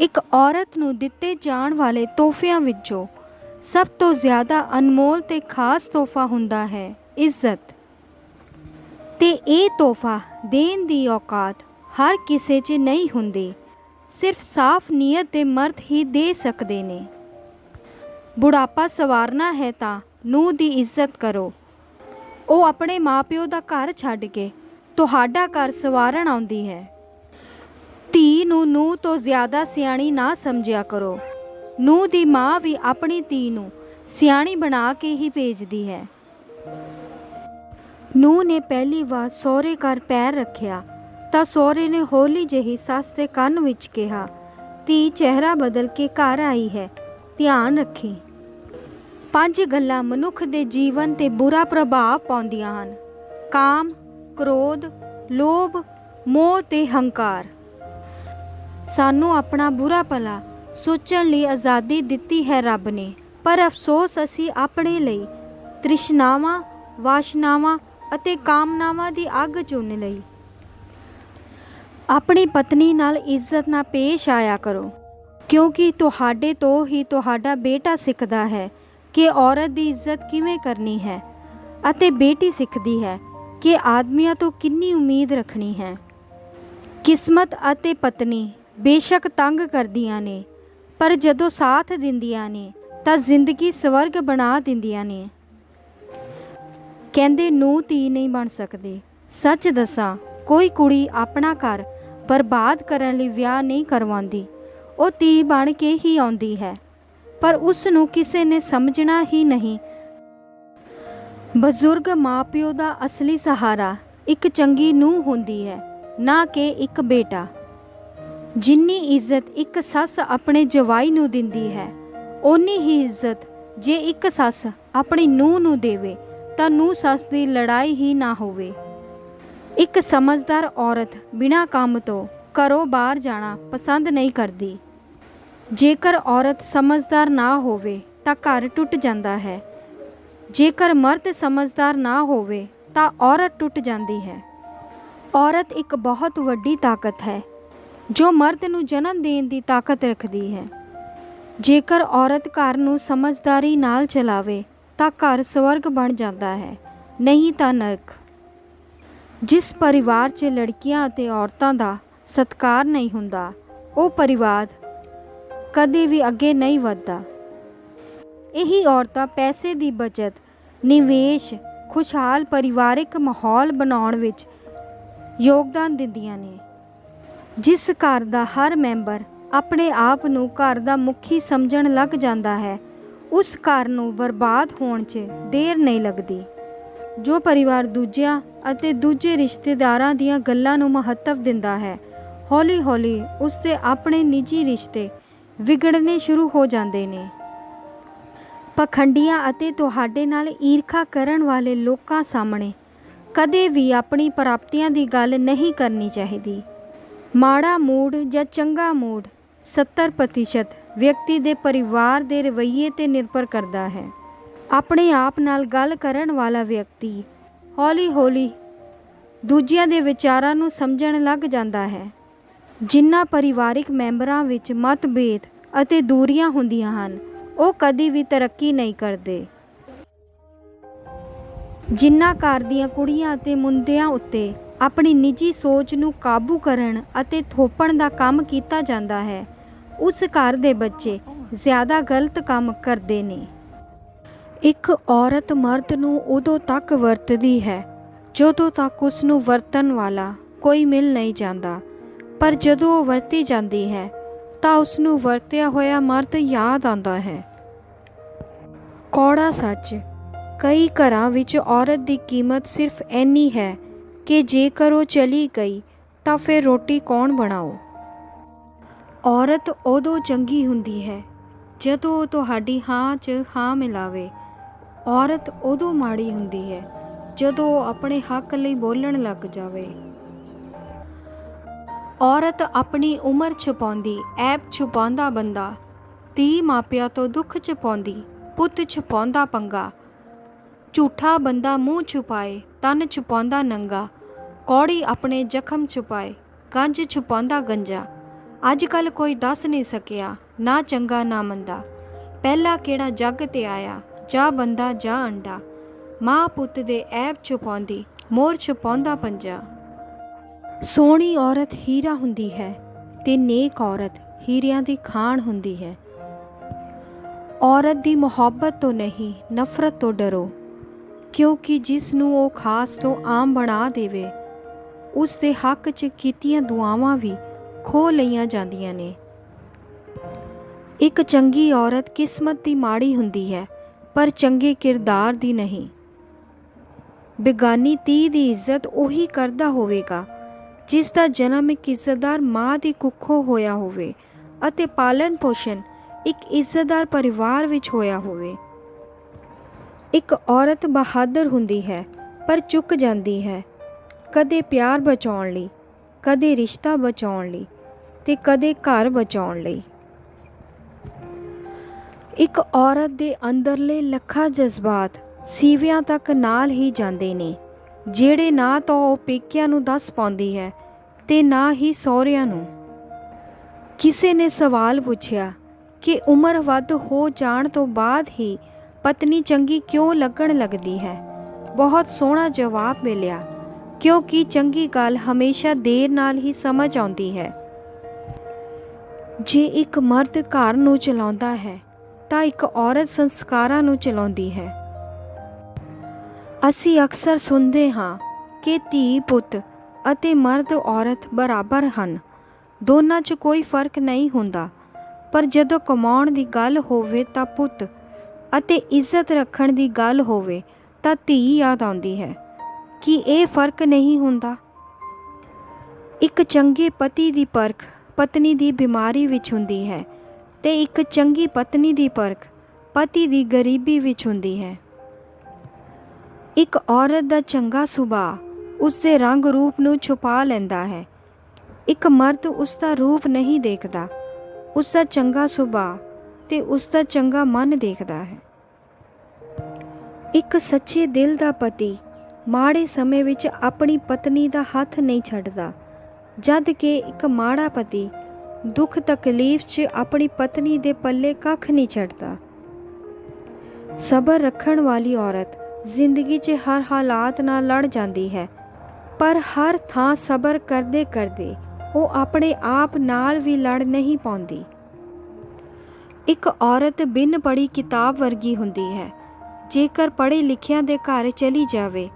ਇੱਕ ਔਰਤ ਨੂੰ ਦਿੱਤੇ ਜਾਣ ਵਾਲੇ ਤੋਹਫਿਆਂ ਵਿੱਚੋਂ ਸਭ ਤੋਂ ਜ਼ਿਆਦਾ ਅਨਮੋਲ ਤੇ ਖਾਸ ਤੋਹਫਾ ਹੁੰਦਾ ਹੈ ਇੱਜ਼ਤ। ਤੇ ਇਹ ਤੋਹਫਾ ਦੇਣ ਦੀ ਔਕਾਤ ਹਰ ਕਿਸੇ 'ਚ ਨਹੀਂ ਹੁੰਦੀ, ਸਿਰਫ ਸਾਫ਼ ਨੀਅਤ ਦੇ ਮਰਦ ਹੀ ਦੇ ਸਕਦੇ ਨੇ। ਬੁਢਾਪਾ ਸਵਾਰਨਾ ਹੈ ਤਾਂ ਨੂੰ ਦੀ ਇੱਜ਼ਤ ਕਰੋ। ਉਹ ਆਪਣੇ ਮਾਪਿਓ ਦਾ ਘਰ ਛੱਡ ਕੇ ਤੁਹਾਡਾ ਘਰ ਸਵਾਰਨ ਆਉਂਦੀ ਹੈ। ਧੀ ਨੂੰ ਨੂੰ ਤੋਂ ਜ਼ਿਆਦਾ ਸਿਆਣੀ ਨਾ ਸਮਝਿਆ ਕਰੋ। ਨੂੰ ਦੀ ਮਾਂ ਵੀ ਆਪਣੀ ਧੀ ਨੂੰ ਸਿਆਣੀ ਬਣਾ ਕੇ ਹੀ ਭੇਜਦੀ ਹੈ। ਨੂੰ ਨੇ ਪਹਿਲੀ ਵਾਰ ਸਹੁਰੇ ਘਰ ਪੈਰ ਰੱਖਿਆ, ਤਾਂ ਸਹੁਰੇ ਨੇ ਹੌਲੀ ਜਿਹੀ ਸੱਸ ਦੇ ਕੰਨ ਵਿੱਚ ਕਿਹਾ, ਧੀ, ਚਿਹਰਾ ਬਦਲ ਕੇ ਘਰ ਆਈ ਹੈ, ਧਿਆਨ ਰੱਖੀ। ਪੰਜ ਗੱਲਾਂ ਮਨੁੱਖ ਦੇ ਜੀਵਨ ਤੇ ਬੁਰਾ ਪ੍ਰਭਾਵ ਪਾਉਂਦੀਆਂ ਹਨ। ਕਾਮ, ਕ੍ਰੋਧ, ਲੋਭ, ਮੋਹ ਤੇ ਹੰਕਾਰ। ਸਾਨੂੰ ਆਪਣਾ ਬੁਰਾ ਭਲਾ ਸੋਚਣ ਲਈ ਆਜ਼ਾਦੀ ਦਿੱਤੀ ਹੈ ਰੱਬ ਨੇ। ਪਰ ਅਫਸੋਸ ਅਸੀਂ ਆਪਣੇ ਲਈ ਤ੍ਰਿਸ਼ਨਾਵਾਂ, ਵਾਸ਼ਨਾਵਾਂ ਅਤੇ ਕਾਮਨਾਵਾਂ ਦੀ ਅੱਗ ਚੁਣ ਲਈ। ਆਪਣੀ ਪਤਨੀ ਨਾਲ ਇੱਜ਼ਤ ਨਾਲ ਪੇਸ਼ ਆਇਆ ਕਰੋ, ਕਿਉਂਕਿ ਤੁਹਾਡੇ ਤੋਂ ਹੀ ਤੁਹਾਡਾ ਬੇਟਾ ਸਿੱਖਦਾ ਹੈ ਕਿ ਔਰਤ ਦੀ ਇੱਜ਼ਤ ਕਿਵੇਂ ਕਰਨੀ ਹੈ ਅਤੇ ਬੇਟੀ ਸਿੱਖਦੀ ਹੈ ਕਿ ਆਦਮੀਆਂ ਤੋਂ ਕਿੰਨੀ ਉਮੀਦ ਰੱਖਣੀ ਹੈ। ਕਿਸਮਤ ਅਤੇ ਪਤਨੀ ਬੇਸ਼ੱਕ ਤੰਗ ਕਰਦੀਆਂ ਨੇ, ਪਰ ਜਦੋਂ ਸਾਥ ਦਿੰਦੀਆਂ ਨੇ, ਤਾਂ ਜ਼ਿੰਦਗੀ ਸਵਰਗ ਬਣਾ ਦਿੰਦੀਆਂ ਨੇ। ਕਹਿੰਦੇ ਨੂੰ ਧੀ ਨਹੀਂ ਬਣ ਸਕਦੇ। ਸੱਚ ਦੱਸਾਂ, ਕੋਈ ਕੁੜੀ ਆਪਣਾ ਘਰ ਬਰਬਾਦ ਕਰਨ ਲਈ ਵਿਆਹ ਨਹੀਂ ਕਰਵਾਉਂਦੀ। ਉਹ ਧੀ ਬਣ ਕੇ ਹੀ ਆਉਂਦੀ ਹੈ, ਪਰ ਉਸ ਨੂੰ ਕਿਸੇ ਨੇ ਸਮਝਣਾ ਹੀ ਨਹੀਂ। ਬਜ਼ੁਰਗ ਮਾਪਿਓ ਦਾ ਅਸਲੀ ਸਹਾਰਾ ਇੱਕ ਚੰਗੀ ਨੂੰਹ ਹੁੰਦੀ ਹੈ, ਨਾ ਕਿ ਇੱਕ ਬੇਟਾ। ਜਿੰਨੀ ਇੱਜ਼ਤ ਇੱਕ ਸੱਸ ਆਪਣੇ ਜਵਾਈ ਨੂੰ ਦਿੰਦੀ ਹੈ, ਓਨੀ ਹੀ ਇੱਜ਼ਤ ਜੇ ਇੱਕ ਸੱਸ ਆਪਣੀ ਨੂੰਹ ਨੂੰ ਦੇਵੇ, ਤਾਂ ਨੂੰਹ ਸੱਸ ਦੀ ਲੜਾਈ ਹੀ ਨਾ ਹੋਵੇ। ਇੱਕ ਸਮਝਦਾਰ ਔਰਤ ਬਿਨਾਂ ਕੰਮ ਤੋਂ ਘਰੋਂ ਬਾਹਰ ਜਾਣਾ ਪਸੰਦ ਨਹੀਂ ਕਰਦੀ। ਜੇਕਰ ਔਰਤ ਸਮਝਦਾਰ ਨਾ ਹੋਵੇ, ਤਾਂ ਘਰ ਟੁੱਟ ਜਾਂਦਾ ਹੈ। ਜੇਕਰ ਮਰਦ ਸਮਝਦਾਰ ਨਾ ਹੋਵੇ, ਤਾਂ ਔਰਤ ਟੁੱਟ ਜਾਂਦੀ ਹੈ। ਔਰਤ ਇੱਕ ਬਹੁਤ ਵੱਡੀ ਤਾਕਤ ਹੈ। ਜੋ ਮਰਦ ਨੂੰ ਜਨਮ ਦੇਣ ਦੀ ਤਾਕਤ ਰੱਖਦੀ ਹੈ। ਜੇਕਰ ਔਰਤ ਘਰ ਨੂੰ ਸਮਝਦਾਰੀ ਨਾਲ ਚਲਾਵੇ, ਤਾਂ ਘਰ ਸਵਰਗ ਬਣ ਜਾਂਦਾ ਹੈ, ਨਹੀਂ ਤਾਂ ਨਰਕ। ਜਿਸ ਪਰਿਵਾਰ 'ਚ ਲੜਕੀਆਂ ਅਤੇ ਔਰਤਾਂ ਦਾ ਸਤਕਾਰ ਨਹੀਂ ਹੁੰਦਾ, ਉਹ ਪਰਿਵਾਰ ਕਦੇ ਵੀ ਅੱਗੇ ਨਹੀਂ ਵਧਦਾ। ਇਹੀ ਔਰਤਾਂ ਪੈਸੇ ਦੀ ਬਚਤ, ਨਿਵੇਸ਼, ਖੁਸ਼ਹਾਲ ਪਰਿਵਾਰਿਕ ਮਾਹੌਲ ਬਣਾਉਣ ਵਿੱਚ ਯੋਗਦਾਨ ਦਿੰਦੀਆਂ ਨੇ। ਜਿਸ ਘਰ ਦਾ ਹਰ ਮੈਂਬਰ ਆਪਣੇ ਆਪ ਨੂੰ ਘਰ ਦਾ ਮੁਖੀ ਸਮਝਣ ਲੱਗ ਜਾਂਦਾ ਹੈ, ਉਸ ਘਰ ਨੂੰ ਬਰਬਾਦ ਹੋਣ 'ਚ ਦੇਰ ਨਹੀਂ ਲੱਗਦੀ। ਜੋ ਪਰਿਵਾਰ ਦੂਜਿਆਂ ਅਤੇ ਦੂਜੇ ਰਿਸ਼ਤੇਦਾਰਾਂ ਦੀਆਂ ਗੱਲਾਂ ਨੂੰ ਮਹੱਤਵ ਦਿੰਦਾ ਹੈ, ਹੌਲੀ-ਹੌਲੀ ਉਸ ਦੇ ਆਪਣੇ ਨਿੱਜੀ ਰਿਸ਼ਤੇ ਵਿਗੜਨੇ ਸ਼ੁਰੂ ਹੋ ਜਾਂਦੇ ਨੇ। ਪਖੰਡੀਆਂ ਅਤੇ ਤੁਹਾਡੇ ਨਾਲ ਈਰਖਾ ਕਰਨ ਵਾਲੇ ਲੋਕਾਂ ਸਾਹਮਣੇ ਕਦੇ ਵੀ ਆਪਣੀ ਪ੍ਰਾਪਤੀਆਂ ਦੀ ਗੱਲ ਨਹੀਂ ਕਰਨੀ ਚਾਹੀਦੀ। ਮਾੜਾ ਮੂਡ ਜਾਂ ਚੰਗਾ ਮੂਡ 70% ਵਿਅਕਤੀ ਦੇ ਪਰਿਵਾਰ ਦੇ ਰਵੱਈਏ ਤੇ ਨਿਰਭਰ ਕਰਦਾ ਹੈ। ਆਪਣੇ ਆਪ ਨਾਲ ਗੱਲ ਕਰਨ ਵਾਲਾ ਵਿਅਕਤੀ ਹੌਲੀ-ਹੌਲੀ ਦੂਜਿਆਂ ਦੇ ਵਿਚਾਰਾਂ ਨੂੰ ਸਮਝਣ ਲੱਗ ਜਾਂਦਾ ਹੈ। ਜਿਨ੍ਹਾਂ ਪਰਿਵਾਰਿਕ ਮੈਂਬਰਾਂ ਵਿੱਚ ਮਤਭੇਦ ਅਤੇ ਦੂਰੀਆਂ ਹੁੰਦੀਆਂ ਹਨ, ਉਹ ਕਦੀ ਵੀ ਤਰੱਕੀ ਨਹੀਂ ਕਰਦੇ। ਜਿਨ੍ਹਾਂ ਘਰ ਦੀਆਂ ਕੁੜੀਆਂ ਅਤੇ ਮੁੰਡਿਆਂ ਉੱਤੇ ਆਪਣੀ ਨਿੱਜੀ ਸੋਚ ਨੂੰ ਕਾਬੂ ਕਰਨ ਅਤੇ ਥੋਪਣ ਦਾ ਕੰਮ ਕੀਤਾ ਜਾਂਦਾ ਹੈ। ਉਸ ਘਰ ਦੇ ਬੱਚੇ ਜ਼ਿਆਦਾ ਗਲਤ ਕੰਮ ਕਰਦੇ ਨੇ। ਇੱਕ ਔਰਤ ਮਰਦ ਨੂੰ ਉਦੋਂ ਤੱਕ ਵਰਤਦੀ ਹੈ, ਜਦੋਂ ਤੱਕ ਉਸ ਨੂੰ ਵਰਤਣ ਵਾਲਾ ਕੋਈ ਮਿਲ ਨਹੀਂ ਜਾਂਦਾ। ਪਰ ਜਦੋਂ ਉਹ ਵਰਤੀ ਜਾਂਦੀ ਹੈ, ਤਾਂ ਉਸ ਨੂੰ ਵਰਤਿਆ ਹੋਇਆ ਮਰਦ ਯਾਦ ਆਉਂਦਾ ਹੈ। ਕੌੜਾ ਸੱਚ, ਕਈ ਘਰਾਂ ਵਿੱਚ ਔਰਤ ਦੀ ਕੀਮਤ ਸਿਰਫ ਇੰਨੀ ਹੈ ਕਿ ਜੇਕਰ ਉਹ ਚਲੀ ਗਈ, ਤਾਂ ਫਿਰ ਰੋਟੀ ਕੌਣ ਬਣਾਓ? ਔਰਤ ਉਦੋਂ ਚੰਗੀ ਹੁੰਦੀ ਹੈ, ਜਦੋਂ ਉਹ ਤੁਹਾਡੀ ਹਾਂ 'ਚ ਹਾਂ ਮਿਲਾਵੇ। ਔਰਤ ਉਦੋਂ ਮਾੜੀ ਹੁੰਦੀ ਹੈ, ਜਦੋਂ ਉਹ ਆਪਣੇ ਹੱਕ ਲਈ ਬੋਲਣ ਲੱਗ ਜਾਵੇ। ਔਰਤ ਆਪਣੀ ਉਮਰ ਛੁਪਾਉਂਦੀ, ਐਬ ਛੁਪਾਉਂਦਾ ਬੰਦਾ, ਧੀ ਮਾਪਿਆਂ ਤੋਂ ਦੁੱਖ ਛੁਪਾਉਂਦੀ, ਪੁੱਤ ਛੁਪਾਉਂਦਾ ਪੰਗਾ। ਝੂਠਾ ਬੰਦਾ ਮੂੰਹ ਛੁਪਾਏ, ਤਨ ਛੁਪਾਉਂਦਾ ਨੰਗਾ। ਕੌੜੀ ਆਪਣੇ ਜ਼ਖਮ ਛੁਪਾਏ ਗੰਜ ਛੁਪਾਉਂਦਾ ਗੰਜਾ। ਅੱਜ ਕੱਲ ਕੋਈ ਦੱਸ ਨਹੀਂ ਸਕਿਆ, ਨਾ ਚੰਗਾ ਨਾ ਮੰਦਾ। ਪਹਿਲਾ ਕਿਹੜਾ ਜੱਗ ਤੇ ਆਇਆ, ਜਾ ਬੰਦਾ ਜਾ ਅੰਡਾ। ਮਾਂ ਪੁੱਤ ਦੇ ਐਬ ਛੁਪਾਉਂਦੀ, ਮੋਰ ਛੁਪਾਉਂਦਾ ਪੰਜਾ। ਸੋਹਣੀ ਔਰਤ ਹੀਰਾ ਹੁੰਦੀ ਹੈ ਤੇ ਨੇਕ ਔਰਤ ਹੀਰਿਆਂ ਦੀ ਖਾਣ ਹੁੰਦੀ ਹੈ। ਔਰਤ ਦੀ ਮੁਹੱਬਤ ਤੋਂ ਨਹੀਂ, ਨਫ਼ਰਤ ਤੋਂ ਡਰੋ, ਕਿਉਂਕਿ ਜਿਸ ਨੂੰ ਉਹ ਖਾਸ ਤੋਂ ਆਮ ਬਣਾ ਦੇਵੇ ਉਸ ਦੇ ਹੱਕ 'ਚ ਕੀਤੀਆਂ ਦੁਆਵਾਂ ਵੀ ਖੋ ਲਈਆਂ ਜਾਂਦੀਆਂ ਨੇ। ਇੱਕ ਚੰਗੀ ਔਰਤ ਕਿਸਮਤ ਦੀ ਮਾੜੀ ਹੁੰਦੀ ਹੈ, ਪਰ ਚੰਗੇ ਕਿਰਦਾਰ ਦੀ ਨਹੀਂ। ਬੇਗਾਨੀ ਧੀ ਦੀ ਇੱਜ਼ਤ ਉਹੀ ਕਰਦਾ ਹੋਵੇਗਾ, ਜਿਸ ਦਾ ਜਨਮ ਇੱਕ ਇੱਜ਼ਤਦਾਰ ਮਾਂ ਦੀ ਕੁੱਖੋਂ ਹੋਇਆ ਹੋਵੇ ਅਤੇ ਪਾਲਣ ਪੋਸ਼ਣ ਇੱਕ ਇੱਜ਼ਤਦਾਰ ਪਰਿਵਾਰ ਵਿੱਚ ਹੋਇਆ ਹੋਵੇ। ਇੱਕ ਔਰਤ ਬਹਾਦਰ ਹੁੰਦੀ ਹੈ, ਪਰ ਚੁੱਕ ਜਾਂਦੀ ਹੈ। ਕਦੇ ਪਿਆਰ ਬਚਾਉਣ ਲਈ, ਕਦੇ ਰਿਸ਼ਤਾ ਬਚਾਉਣ ਲਈ ਤੇ ਕਦੇ ਘਰ ਬਚਾਉਣ ਲਈ। ਇੱਕ ਔਰਤ ਦੇ ਅੰਦਰਲੇ ਲੱਖਾਂ ਜਜ਼ਬਾਤ ਸੀਵਿਆਂ ਤੱਕ ਨਾਲ ਹੀ ਜਾਂਦੇ ਨੇ, ਜਿਹੜੇ ਨਾ ਤਾਂ ਉਹ ਪੇਕਿਆਂ ਨੂੰ ਦੱਸ ਪਾਉਂਦੀ ਹੈ ਤੇ ਨਾ ਹੀ ਸਹੁਰਿਆਂ ਨੂੰ। ਕਿਸੇ ਨੇ ਸਵਾਲ ਪੁੱਛਿਆ ਕਿ ਉਮਰ ਵੱਧ ਹੋ ਜਾਣ ਤੋਂ ਬਾਅਦ ਹੀ ਪਤਨੀ ਚੰਗੀ ਕਿਉਂ ਲੱਗਣ ਲੱਗਦੀ ਹੈ? ਬਹੁਤ ਸੋਹਣਾ ਜਵਾਬ ਮਿਲਿਆ। ਕਿਉਂਕਿ ਚੰਗੀ ਗੱਲ ਹਮੇਸ਼ਾ ਦੇਰ ਨਾਲ ਹੀ ਸਮਝ ਆਉਂਦੀ ਹੈ। ਜੇ ਇੱਕ ਮਰਦ ਘਰ ਨੂੰ ਚਲਾਉਂਦਾ ਹੈ, ਤਾਂ ਇੱਕ ਔਰਤ ਸੰਸਕਾਰਾਂ ਨੂੰ ਚਲਾਉਂਦੀ ਹੈ। ਅਸੀਂ ਅਕਸਰ ਸੁਣਦੇ ਹਾਂ ਕਿ ਧੀ, ਪੁੱਤ ਅਤੇ ਮਰਦ ਔਰਤ ਬਰਾਬਰ ਹਨ। ਦੋਨਾਂ 'ਚ ਕੋਈ ਫ਼ਰਕ ਨਹੀਂ ਹੁੰਦਾ। ਪਰ ਜਦੋਂ ਕਮਾਉਣ ਦੀ ਗੱਲ ਹੋਵੇ ਤਾਂ ਪੁੱਤ ਅਤੇ ਇੱਜ਼ਤ ਰੱਖਣ ਦੀ ਗੱਲ ਹੋਵੇ ਤਾਂ ਧੀ ਯਾਦ ਆਉਂਦੀ ਹੈ। ਕਿ ਇਹ ਫ਼ਰਕ ਨਹੀਂ ਹੁੰਦਾ। ਇੱਕ ਚੰਗੇ ਪਤੀ ਦੀ ਪਰਖ ਪਤਨੀ ਦੀ ਬਿਮਾਰੀ ਵਿੱਚ ਹੁੰਦੀ ਹੈ ਤੇ ਇੱਕ ਚੰਗੀ ਪਤਨੀ ਦੀ ਪਰਖ ਪਤੀ ਦੀ ਗਰੀਬੀ ਵਿੱਚ ਹੁੰਦੀ ਹੈ। ਇੱਕ ਔਰਤ ਦਾ ਚੰਗਾ ਸੁਭਾਅ ਉਸ ਦੇ ਰੰਗ ਰੂਪ ਨੂੰ ਛੁਪਾ ਲੈਂਦਾ ਹੈ। ਇੱਕ ਮਰਦ ਉਸ ਦਾ ਰੂਪ ਨਹੀਂ ਦੇਖਦਾ, ਉਸ ਦਾ ਚੰਗਾ ਸੁਭਾਅ ਤੇ ਉਸ ਦਾ ਚੰਗਾ ਮਨ ਦੇਖਦਾ ਹੈ। ਇੱਕ ਸੱਚੇ ਦਿਲ ਦਾ ਪਤੀ ਮਾੜੇ ਸਮੇਂ ਵਿੱਚ ਆਪਣੀ ਪਤਨੀ ਦਾ ਹੱਥ ਨਹੀਂ ਛੱਡਦਾ। ਜਦ ਕਿ ਇੱਕ ਮਾੜਾ ਪਤੀ ਦੁੱਖ ਤਕਲੀਫ 'ਚ ਆਪਣੀ ਪਤਨੀ ਦੇ ਪੱਲੇ ਕੱਖ ਨਹੀਂ ਛੱਡਦਾ। ਸਬਰ ਰੱਖਣ ਵਾਲੀ ਔਰਤ ਜ਼ਿੰਦਗੀ 'ਚ ਹਰ ਹਾਲਾਤ ਨਾਲ ਲੜ ਜਾਂਦੀ ਹੈ, ਪਰ ਹਰ ਥਾਂ ਸਬਰ ਕਰਦੇ ਕਰਦੇ ਉਹ ਆਪਣੇ ਆਪ ਨਾਲ ਵੀ ਲੜ ਨਹੀਂ ਪਾਉਂਦੀ। ਇੱਕ ਔਰਤ ਬਿਨ ਪੜ੍ਹੀ ਕਿਤਾਬ ਵਰਗੀ ਹੁੰਦੀ ਹੈ। ਜੇਕਰ ਪੜ੍ਹੇ ਲਿਖਿਆਂ ਦੇ ਘਰ ਚਲੀ ਜਾਵੇ